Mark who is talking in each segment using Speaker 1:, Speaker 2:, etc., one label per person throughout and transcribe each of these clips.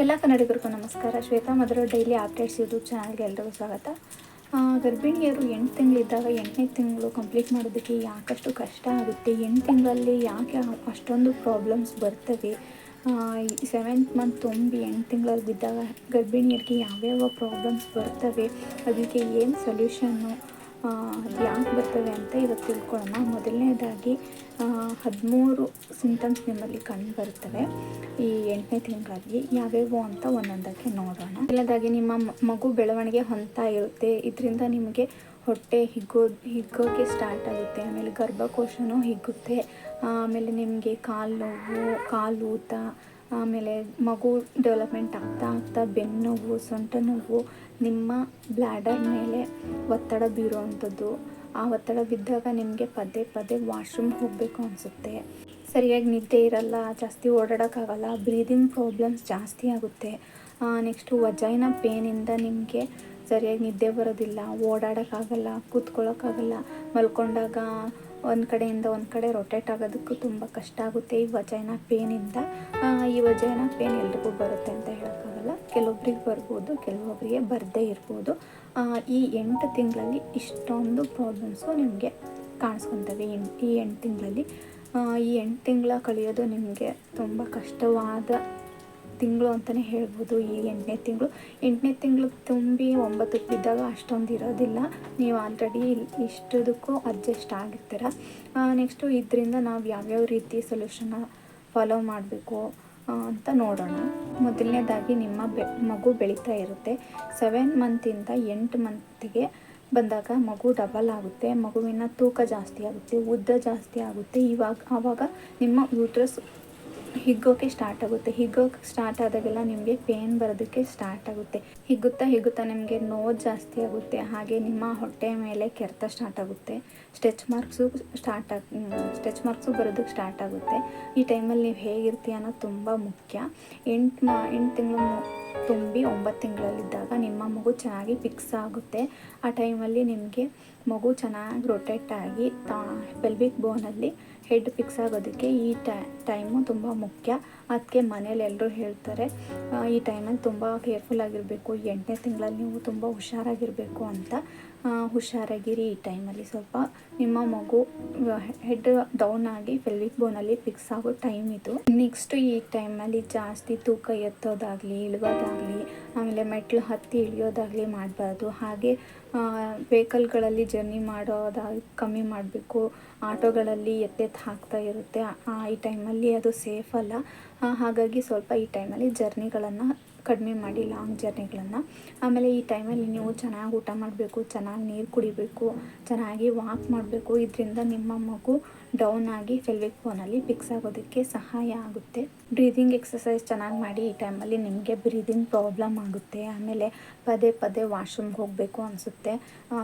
Speaker 1: ಎಲ್ಲ ಕನ್ನಡಿಗರಿಗೂ ನಮಸ್ಕಾರ. Shweta Madhura daily updates YouTube ಚಾನಲ್ಗೆ ಎಲ್ರಿಗೂ ಸ್ವಾಗತ. ಗರ್ಭಿಣಿಯರು ಎಂಟು ತಿಂಗಳಿದ್ದಾಗ ಎಂಟನೇ ತಿಂಗಳು ಕಂಪ್ಲೀಟ್ ಮಾಡೋದಕ್ಕೆ ಯಾಕಷ್ಟು ಕಷ್ಟ ಆಗುತ್ತೆ? ಎಂಟು ತಿಂಗಳಲ್ಲಿ ಯಾಕೆ ಅಷ್ಟೊಂದು ಪ್ರಾಬ್ಲಮ್ಸ್ ಬರ್ತವೆ? ಸೆವೆಂತ್ ಮಂತ್ ತುಂಬಿ ಎಂಟು ತಿಂಗಳಲ್ಲಿ ಬಿದ್ದಾಗ ಗರ್ಭಿಣಿಯರಿಗೆ ಯಾವ್ಯಾವ ಪ್ರಾಬ್ಲಮ್ಸ್ ಬರ್ತವೆ? ಅದಕ್ಕೆ ಏನು ಸೊಲ್ಯೂಷನ್ನು ಯಾಕೆ ಬರ್ತವೆ ಅಂತ ಇವತ್ತು ತಿಳ್ಕೊಳ್ಳೋಣ. ಮೊದಲನೇದಾಗಿ ಹದಿಮೂರು ಸಿಂಟಮ್ಸ್ ನಿಮ್ಮಲ್ಲಿ ಕಂಡು ಬರ್ತವೆ. ಈ ಎಂಟನೇ ತಿಂಗಳಲ್ಲಿ ಯಾವ್ಯಾವು ಅಂತ ಒಂದೊಂದಕ್ಕೆ ನೋಡೋಣ. ಇಲ್ಲದಾಗಿ ನಿಮ್ಮ ಮಗು ಬೆಳವಣಿಗೆ ಹೊಂತಾ ಇರುತ್ತೆ. ಇದರಿಂದ ನಿಮಗೆ ಹೊಟ್ಟೆ ಹಿಗ್ಗೋ ಹಿಗ್ಗೋಕ್ಕೆ ಸ್ಟಾರ್ಟ್ ಆಗುತ್ತೆ. ಆಮೇಲೆ ಗರ್ಭಕೋಶನೂ ಹಿಗ್ಗುತ್ತೆ. ಆಮೇಲೆ ನಿಮಗೆ ಕಾಲು ನೋವು, ಕಾಲು ಊತ, ಆಮೇಲೆ ಮಗು ಡೆವಲಪ್ಮೆಂಟ್ ಆಗ್ತಾ ಆಗ್ತಾ ಬೆನ್ನು ನೋವು ಸೊಂಟ ನೋವು ನಿಮ್ಮ ಬ್ಲ್ಯಾಡರ್ ಮೇಲೆ ಒತ್ತಡ ಬೀರುವಂಥದ್ದು, ಆ ಒತ್ತಡ ಬಿದ್ದಾಗ ನಿಮಗೆ ಪದೇ ಪದೇ ವಾಶ್ರೂಮ್ ಹೋಗಬೇಕು ಅನಿಸುತ್ತೆ. ಸರಿಯಾಗಿ ನಿದ್ದೆ ಇರಲ್ಲ, ಜಾಸ್ತಿ ಓಡಾಡೋಕ್ಕಾಗಲ್ಲ, ಬ್ರೀದಿಂಗ್ ಪ್ರಾಬ್ಲಮ್ಸ್ ಜಾಸ್ತಿ ಆಗುತ್ತೆ. ನೆಕ್ಸ್ಟು ವಜೈನ ಪೇನಿಂದ ನಿಮಗೆ ಸರಿಯಾಗಿ ನಿದ್ದೆ ಬರೋದಿಲ್ಲ, ಓಡಾಡೋಕ್ಕಾಗಲ್ಲ, ಕೂತ್ಕೊಳ್ಳೋಕ್ಕಾಗಲ್ಲ, ಮಲ್ಕೊಂಡಾಗ ಒಂದು ಕಡೆಯಿಂದ ಒಂದು ಕಡೆ ರೊಟೇಟ್ ಆಗೋದಕ್ಕೂ ತುಂಬ ಕಷ್ಟ ಆಗುತ್ತೆ ಈ ವಜೈನ ಪೇನಿಂದ ಈ ವಜೈನ ಪೇನ್ ಎಲ್ರಿಗೂ ಬರುತ್ತೆ ಅಂತ ಹೇಳೋಕ್ಕಾಗಲ್ಲ. ಕೆಲವೊಬ್ರಿಗೆ ಬರ್ಬೋದು ಕೆಲವೊಬ್ಬರಿಗೆ ಬರದೇ ಇರ್ಬೋದು. ಈ ಎಂಟು ತಿಂಗಳಲ್ಲಿ ಇಷ್ಟೊಂದು ಪ್ರಾಬ್ಲಮ್ಸು ನಿಮಗೆ ಕಾಣಿಸ್ಕೊತವೆ ಈ ಎಂಟು ತಿಂಗಳಲ್ಲಿ. ಈ ಎಂಟು ತಿಂಗಳ ಕಳೆಯೋದು ನಿಮಗೆ ತುಂಬ ಕಷ್ಟವಾದ ತಿಂಗಳು ಅಂತಲೇ ಹೇಳ್ಬೋದು. ಈ ಎಂಟನೇ ತಿಂಗಳು. ಎಂಟನೇ ತಿಂಗಳು ತುಂಬಿ ಒಂಬತ್ತಕ್ಕೆ ಬಿದ್ದಾಗ ಅಷ್ಟೊಂದು ಇರೋದಿಲ್ಲ. ನೀವು ಆಲ್ರೆಡಿ ಇಷ್ಟದಕ್ಕೂ ಅಡ್ಜಸ್ಟ್ ಆಗಿರ್ತೀರ. ನೆಕ್ಸ್ಟು ಇದರಿಂದ ನಾವು ಯಾವ್ಯಾವ ರೀತಿ ಸೊಲ್ಯೂಷನ್ನ ಫಾಲೋ ಮಾಡಬೇಕು ಅಂತ ನೋಡೋಣ. ಮೊದಲನೇದಾಗಿ ನಿಮ್ಮ ಬೆ, ಮಗು ಬೆಳೀತಾ ಇರುತ್ತೆ. ಸೆವೆನ್ ಮಂತಿಂದ ಎಂಟು ಮಂತಿಗೆ ಬಂದಾಗ ಮಗು ಡಬಲ್ ಆಗುತ್ತೆ. ಮಗುವಿನ ತೂಕ ಜಾಸ್ತಿ ಆಗುತ್ತೆ, ಉದ್ದ ಜಾಸ್ತಿ ಆಗುತ್ತೆ. ಇವಾಗ, ಆವಾಗ ನಿಮ್ಮ ಯೂಟ್ರಸ್ ಹಿಗ್ಗೋಕೆ ಸ್ಟಾರ್ಟ್ ಆಗುತ್ತೆ. ಹಿಗ್ಗೋಕೆ ಸ್ಟಾರ್ಟ್ ಆದಾಗೆಲ್ಲ ನಿಮಗೆ ಪೇನ್ ಬರೋದಕ್ಕೆ ಸ್ಟಾರ್ಟ್ ಆಗುತ್ತೆ. ಹಿಗ್ಗುತ್ತಾ ಹಿಗ್ಗುತ್ತಾ ನಿಮಗೆ ನೋವು ಜಾಸ್ತಿ ಆಗುತ್ತೆ. ಹಾಗೆ ನಿಮ್ಮ ಹೊಟ್ಟೆ ಮೇಲೆ ಕೆರೆತ ಸ್ಟಾರ್ಟ್ ಆಗುತ್ತೆ. ಸ್ಟೆಚ್ ಮಾರ್ಕ್ಸು ಸ್ಟಾರ್ಟ್ ಆಗ ಸ್ಟೆಚ್ ಮಾರ್ಕ್ಸು ಬರೋದಕ್ಕೆ ಸ್ಟಾರ್ಟ್ ಆಗುತ್ತೆ. ಈ ಟೈಮಲ್ಲಿ ನೀವು ಹೇಗಿರ್ತೀಯ ಅನ್ನೋದು ತುಂಬ ಮುಖ್ಯ. ಎಂಟು ಮಾ, ಎಂಟು ತಿಂಗಳು ತುಂಬಿ ಒಂಬತ್ತು ತಿಂಗಳಲ್ಲಿದ್ದಾಗ ನಿಮ್ಮ ಮಗು ಚೆನ್ನಾಗಿ ಫಿಕ್ಸ್ ಆಗುತ್ತೆ. ಆ ಟೈಮಲ್ಲಿ ನಿಮಗೆ ಮಗು ಚೆನ್ನಾಗಿ ರೊಟೇಟ್ ಆಗಿ ತಾ ಬೋನಲ್ಲಿ ಹೆಡ್ ಫಿಕ್ಸ್ ಆಗೋದಕ್ಕೆ ಈ ಟೈಮು ತುಂಬ ಮುಖ್ಯ. ಅದಕ್ಕೆ ಮನೇಲಿ ಎಲ್ಲರೂ ಹೇಳ್ತಾರೆ ಈ ಟೈಮಲ್ಲಿ ತುಂಬ ಕೇರ್ಫುಲ್ ಆಗಿರಬೇಕು. ಎಂಟನೇ ತಿಂಗಳಲ್ಲಿ ನೀವು ತುಂಬ ಹುಷಾರಾಗಿರಬೇಕು ಅಂತ ಹುಷಾರಾಗಿರಿ ಈ ಟೈಮಲ್ಲಿ. ಸ್ವಲ್ಪ ನಿಮ್ಮ ಮಗು ಹೆಡ್ ಡೌನ್ ಆಗಿ ಫೆಲ್ವಿಕ್ ಬೋನಲ್ಲಿ ಫಿಕ್ಸ್ ಆಗೋ ಟೈಮ್ ಇದು. ನೆಕ್ಸ್ಟ್ ಈ ಟೈಮಲ್ಲಿ ಜಾಸ್ತಿ ತೂಕ ಎತ್ತೋದಾಗಲಿ ಇಳಿಯೋದಾಗಲಿ ಆಮೇಲೆ ಮೆಟ್ಲು ಹತ್ತಿ ಇಳಿಯೋದಾಗಲಿ ಮಾಡಬಾರ್ದು. ಹಾಗೆ ವೆಹಿಕಲ್ಗಳಲ್ಲಿ ಜರ್ನಿ ಮಾಡೋದಾಗಿ ಕಮ್ಮಿ ಮಾಡಬೇಕು. ಆಟೋಗಳಲ್ಲಿ ಎತ್ತೆತ್ತು ಹಾಕ್ತಾ ಇರುತ್ತೆ. ಈ ಟೈಮಲ್ಲಿ ಅದು ಸೇಫ್ ಅಲ್ಲ. ಹಾಗಾಗಿ ಸ್ವಲ್ಪ ಈ ಟೈಮಲ್ಲಿ ಜರ್ನಿಗಳನ್ನು ಕಡಿಮೆ ಮಾಡಿ ಲಾಂಗ್ ಜರ್ನಿಗಳನ್ನು ಆಮೇಲೆ ಈ ಟೈಮಲ್ಲಿ ನೀವು ಚೆನ್ನಾಗಿ ಊಟ ಮಾಡಬೇಕು, ಚೆನ್ನಾಗಿ ನೀರು ಕುಡಿಬೇಕು, ಚೆನ್ನಾಗಿ ವಾಕ್ ಮಾಡಬೇಕು, ಇದರಿಂದ ನಿಮ್ಮ ಮಗು ಡೌನ್ ಆಗಿ ಫೆಲ್ವಿಕ್ ಫೋನಲ್ಲಿ ಫಿಕ್ಸ್ ಆಗೋದಕ್ಕೆ ಸಹಾಯ ಆಗುತ್ತೆ. ಬ್ರೀದಿಂಗ್ ಎಕ್ಸಸೈಸ್ ಚೆನ್ನಾಗಿ ಮಾಡಿ ಈ ಟೈಮಲ್ಲಿ ನಿಮಗೆ ಬ್ರೀದಿಂಗ್ ಪ್ರಾಬ್ಲಮ್ ಆಗುತ್ತೆ. ಆಮೇಲೆ ಪದೇ ಪದೇ ವಾಶ್ರೂಮ್ಗೆ ಹೋಗಬೇಕು ಅನಿಸುತ್ತೆ.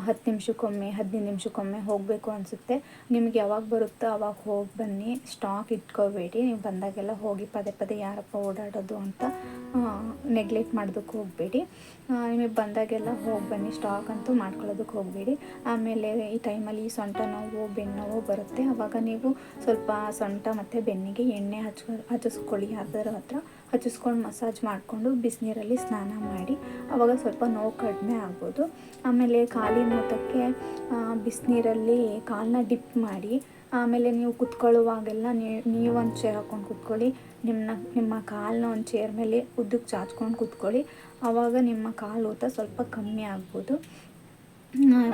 Speaker 1: ಹತ್ತು ನಿಮಿಷಕ್ಕೊಮ್ಮೆ, ಹದಿನೈದು ನಿಮಿಷಕ್ಕೊಮ್ಮೆ ಹೋಗಬೇಕು ಅನಿಸುತ್ತೆ. ನಿಮ್ಗೆ ಯಾವಾಗ ಬರುತ್ತೋ ಅವಾಗ ಹೋಗಿ ಬನ್ನಿ. ಸ್ಟಾಕ್ ಇಟ್ಕೋಬೇಡಿ. ನೀವು ಬಂದಾಗೆಲ್ಲ ಹೋಗಿ ಪದೇ ಪದೇ ಯಾರಪ್ಪ ಓಡಾಡೋದು ಅಂತ ನೆಗ್ಲೆಕ್ಟ್ ಮಾಡೋದಕ್ಕೆ ಹೋಗಬೇಡಿ. ನಿಮಗೆ ಬಂದಾಗೆಲ್ಲ ಹೋಗಿ ಬನ್ನಿ ಸ್ಟಾಕ್ ಅಂತೂ ಮಾಡ್ಕೊಳ್ಳೋದಕ್ಕೆ ಹೋಗಬೇಡಿ. ಆಮೇಲೆ ಈ ಟೈಮಲ್ಲಿ ಈ ಸೊಂಟ ನೋವು ಬೆನ್ನೋವು ನೋವು ಬರುತ್ತೆ. ಆವಾಗ ನೀವು ಸ್ವಲ್ಪ ಸೊಂಟ ಮತ್ತು ಬೆನ್ನಿಗೆ ಎಣ್ಣೆ ಹಚ್ಕೊ ಹಚ್ಚಿಸ್ಕೊಳ್ಳಿ. ಯಾರ್ದಾರ ಹತ್ರ ಹಚ್ಚಿಸ್ಕೊಂಡು ಮಸಾಜ್ ಮಾಡಿಕೊಂಡು ಬಿಸಿನೀರಲ್ಲಿ ಸ್ನಾನ ಮಾಡಿ ಆವಾಗ ಸ್ವಲ್ಪ ನೋವು ಕಡಿಮೆ ಆಗ್ಬೋದು. ಆಮೇಲೆ ಕಾಲಿನ ಊತಕ್ಕೆ ಬಿಸಿನೀರಲ್ಲಿ ಕಾಲನ್ನ ಡಿಪ್ ಮಾಡಿ ಆಮೇಲೆ ನೀವು ಕುತ್ಕೊಳ್ಳುವಾಗೆಲ್ಲ ನೀವು ಒಂದು ಚೇರ್ ಹಾಕ್ಕೊಂಡು ಕುತ್ಕೊಳ್ಳಿ. ನಿಮ್ಮನ್ನ ನಿಮ್ಮ ಕಾಲನ್ನ ಒಂದು ಚೇರ್ ಮೇಲೆ ಉದ್ದಕ್ಕೆ ಚಾಚ್ಕೊಂಡು ಕುತ್ಕೊಳ್ಳಿ. ಆವಾಗ ನಿಮ್ಮ ಕಾಲು ಊತ ಸ್ವಲ್ಪ ಕಮ್ಮಿ ಆಗ್ಬೋದು.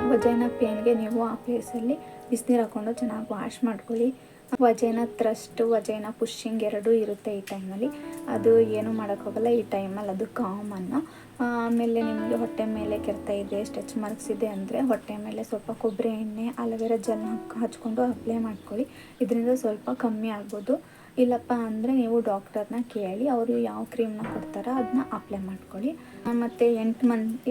Speaker 1: ವಜೈನ ಪೇನ್ಗೆ ನೀವು ಆ ಪ್ಲೇಸಲ್ಲಿ ಬಿಸಿನೀರು ಹಾಕ್ಕೊಂಡು ಚೆನ್ನಾಗಿ ವಾಶ್ ಮಾಡ್ಕೊಳ್ಳಿ. ವಜೈನ ಥ್ರಸ್ಟ್ ವಜೇನ ಪುಷಿಂಗ್ ಎರಡೂ ಇರುತ್ತೆ ಈ ಟೈಮಲ್ಲಿ. ಅದು ಏನು ಮಾಡೋಕ್ಕಾಗಲ್ಲ ಈ ಟೈಮಲ್ಲಿ, ಅದು ಕಾಮನ್ನು ಆಮೇಲೆ ನಿಮಗೆ ಹೊಟ್ಟೆ ಮೇಲೆ ಕೆರೆತ ಇದೆ ಸ್ಟೆಚ್ ಮಾರ್ಕ್ಸ್ ಇದೆ ಅಂದರೆ ಹೊಟ್ಟೆ ಮೇಲೆ ಸ್ವಲ್ಪ ಕೊಬ್ಬರಿ ಎಣ್ಣೆ, ಅಲೋವೆರಾ ಜೆಲ್ ಹಚ್ಕೊಂಡು ಅಪ್ಲೈ ಮಾಡ್ಕೊಳ್ಳಿ. ಇದರಿಂದ ಸ್ವಲ್ಪ ಕಮ್ಮಿ ಆಗ್ಬೋದು. ಇಲ್ಲಪ್ಪ ಅಂದರೆ ನೀವು ಡಾಕ್ಟರ್ನ ಕೇಳಿ ಅವರು ಯಾವ ಕ್ರೀಮ್ನ ಕೊಡ್ತಾರೋ ಅದನ್ನ ಅಪ್ಲೈ ಮಾಡ್ಕೊಳ್ಳಿ. ಮತ್ತು ಎಂಟು ಮಂತ್,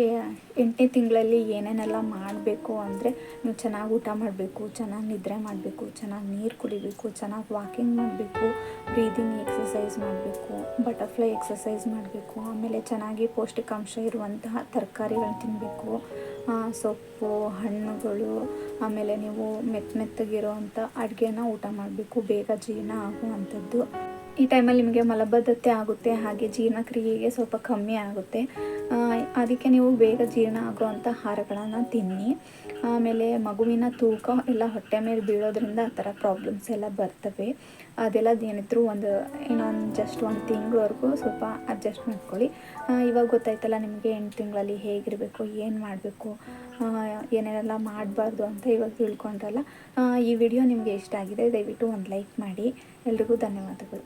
Speaker 1: ಎಂಟನೇ ತಿಂಗಳಲ್ಲಿ ಏನೇನೆಲ್ಲ ಮಾಡಬೇಕು ಅಂದರೆ ನೀವು ಚೆನ್ನಾಗಿ ಊಟ ಮಾಡಬೇಕು, ಚೆನ್ನಾಗಿ ನಿದ್ರೆ ಮಾಡಬೇಕು, ಚೆನ್ನಾಗಿ ನೀರು ಕುಡಿಬೇಕು, ಚೆನ್ನಾಗಿ ವಾಕಿಂಗ್ ಮಾಡಬೇಕು ಬ್ರೀದಿಂಗ್ ಎಕ್ಸಸೈಸ್ ಮಾಡಬೇಕು ಬಟರ್ಫ್ಲೈ ಎಕ್ಸಸೈಸ್ ಮಾಡಬೇಕು, ಆಮೇಲೆ ಚೆನ್ನಾಗಿ ಪೌಷ್ಟಿಕಾಂಶ ಇರುವಂತಹ ತರಕಾರಿಗಳು ತಿನ್ನಬೇಕು ಸೊಪ್ಪು, ಹಣ್ಣುಗಳು, ಆಮೇಲೆ ನೀವು ಮೆತ್ತ ಮೆತ್ತಗಿರೋವಂಥ ಅಡುಗೆನ ಊಟ ಮಾಡಬೇಕು. ಬೇಗ ಜೀರ್ಣ ಆಗುವಂಥದ್ದು. ಈ ಟೈಮಲ್ಲಿ ನಿಮಗೆ ಮಲಬದ್ಧತೆ ಆಗುತ್ತೆ, ಹಾಗೆ ಜೀರ್ಣಕ್ರಿಯೆಗೆ ಸ್ವಲ್ಪ ಕಮ್ಮಿ ಆಗುತ್ತೆ. ಅದಕ್ಕೆ ನೀವು ಬೇಗ ಜೀರ್ಣ ಆಗುವಂಥ ಆಹಾರಗಳನ್ನು ತಿನ್ನಿ. ಆಮೇಲೆ ಮಗುವಿನ ತೂಕ ಎಲ್ಲ ಹೊಟ್ಟೆ ಮೇಲೆ ಬೀಳೋದ್ರಿಂದ ಆ ಥರ ಪ್ರಾಬ್ಲಮ್ಸ್ ಎಲ್ಲ ಬರ್ತವೆ. ಅದೆಲ್ಲ ಏನಿದ್ರು ಒಂದು, ಇನ್ನೊಂದು ಜಸ್ಟ್ ಒಂದು ತಿಂಗಳವರೆಗೂ ಸ್ವಲ್ಪ ಅಡ್ಜಸ್ಟ್ ಮಾಡ್ಕೊಳ್ಳಿ. ಇವಾಗ ಗೊತ್ತಾಯ್ತಲ್ಲ ನಿಮಗೆ ಎಂಟು ತಿಂಗಳಲ್ಲಿ ಹೇಗಿರಬೇಕು, ಏನು ಮಾಡಬೇಕು ಏನೇನೆಲ್ಲ ಮಾಡಬಾರ್ದು ಅಂತ ಇವಾಗ ತಿಳ್ಕೊಂಡ್ರಲ್ಲ ಈ ವಿಡಿಯೋ ನಿಮಗೆ ಇಷ್ಟ ಆಗಿದೆ ದಯವಿಟ್ಟು ಒಂದು ಲೈಕ್ ಮಾಡಿ. ಎಲ್ರಿಗೂ ಧನ್ಯವಾದಗಳು.